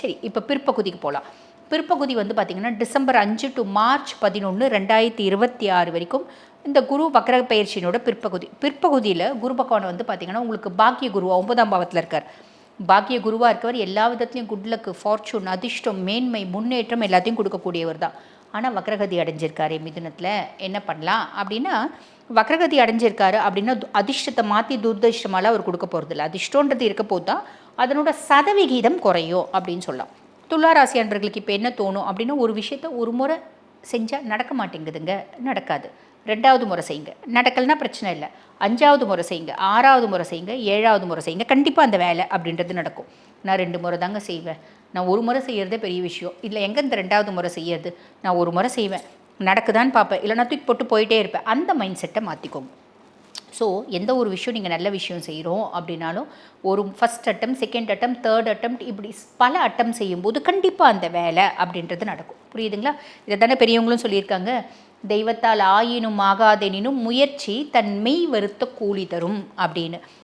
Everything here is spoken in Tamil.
சரி இப்போ பிற்பகுதிக்கு போகலாம் பிற்பகுதி வந்து பார்த்திங்கன்னா டிசம்பர் அஞ்சு டு மார்ச் பதினொன்று ரெண்டாயிரத்தி இருபத்தி ஆறு வரைக்கும் இந்த குரு வக்கர பயிற்சியினோட பிற்பகுதி. பிற்பகுதியில் குரு பகவான் வந்து பார்த்திங்கன்னா உங்களுக்கு பாக்கிய குருவா ஒன்பதாம் பாவத்தில் இருக்கார். பாக்கிய குருவாக இருக்கவர் எல்லா விதத்துலையும் குட்லக்கு ஃபார்ச்சூன் அதிர்ஷ்டம் மேன்மை முன்னேற்றம் எல்லாத்தையும் கொடுக்கக்கூடியவர் தான். ஆனால் வக்ரகதி அடைஞ்சிருக்காரு மிதுனத்தில் என்ன பண்ணலாம் அப்படின்னா வக்ரகதி அடைஞ்சிருக்காரு அப்படின்னா து- அதிர்ஷ்டத்தை மாற்றி துர்தர்ஷ்டமால அவர் கொடுக்க போகிறதில்ல அதிர்ஷ்டன்றது இருக்க போது தான் அதனோட சதவிகிதம் குறையும் அப்படின்னு சொல்லலாம். துளாராசி அன்பர்களுக்கு இப்போ என்ன தோணும் அப்படின்னா ஒரு விஷயத்த ஒரு முறை செஞ்சால் நடக்க மாட்டேங்குதுங்க நடக்காது. ரெண்டாவது முறை செய்யுங்க. நடக்கலைன்னா பிரச்சனை இல்லை. அஞ்சாவது முறை செய்யுங்க. ஆறாவது முறை செய்யுங்க. ஏழாவது முறை செய்யுங்க. கண்டிப்பாக அந்த வேலை அப்படின்றது நடக்கும். நான் ரெண்டு முறை தாங்க செய்வேன். நான் ஒரு முறை செய்கிறதே பெரிய விஷயம். இல்லை எங்கே இந்த ரெண்டாவது முறை செய்யறது? நான் ஒரு முறை செய்வேன். நடக்குதான்னு பார்ப்பேன். இல்லைனா தூக்கி போட்டு போயிட்டே இருப்பேன். அந்த மைண்ட் செட்டை மாற்றிக்கோங்க ஸோ எந்த ஒரு விஷயம் நீங்கள் நல்ல விஷயம் செய்கிறோம் அப்படின்னாலும் ஒரு first attempt second attempt third attempt இப்படி பல அட்டம் செய்யும்போது கண்டிப்பாக அந்த வேலை அப்படின்றது நடக்கும். புரியுதுங்களா? இதை தானே பெரியவங்களும் சொல்லியிருக்காங்க. தெய்வத்தால் ஆயினும் ஆகாதெனினும் முயற்சி தன் மெய் வருத்த கூலி தரும் அப்படின்னு.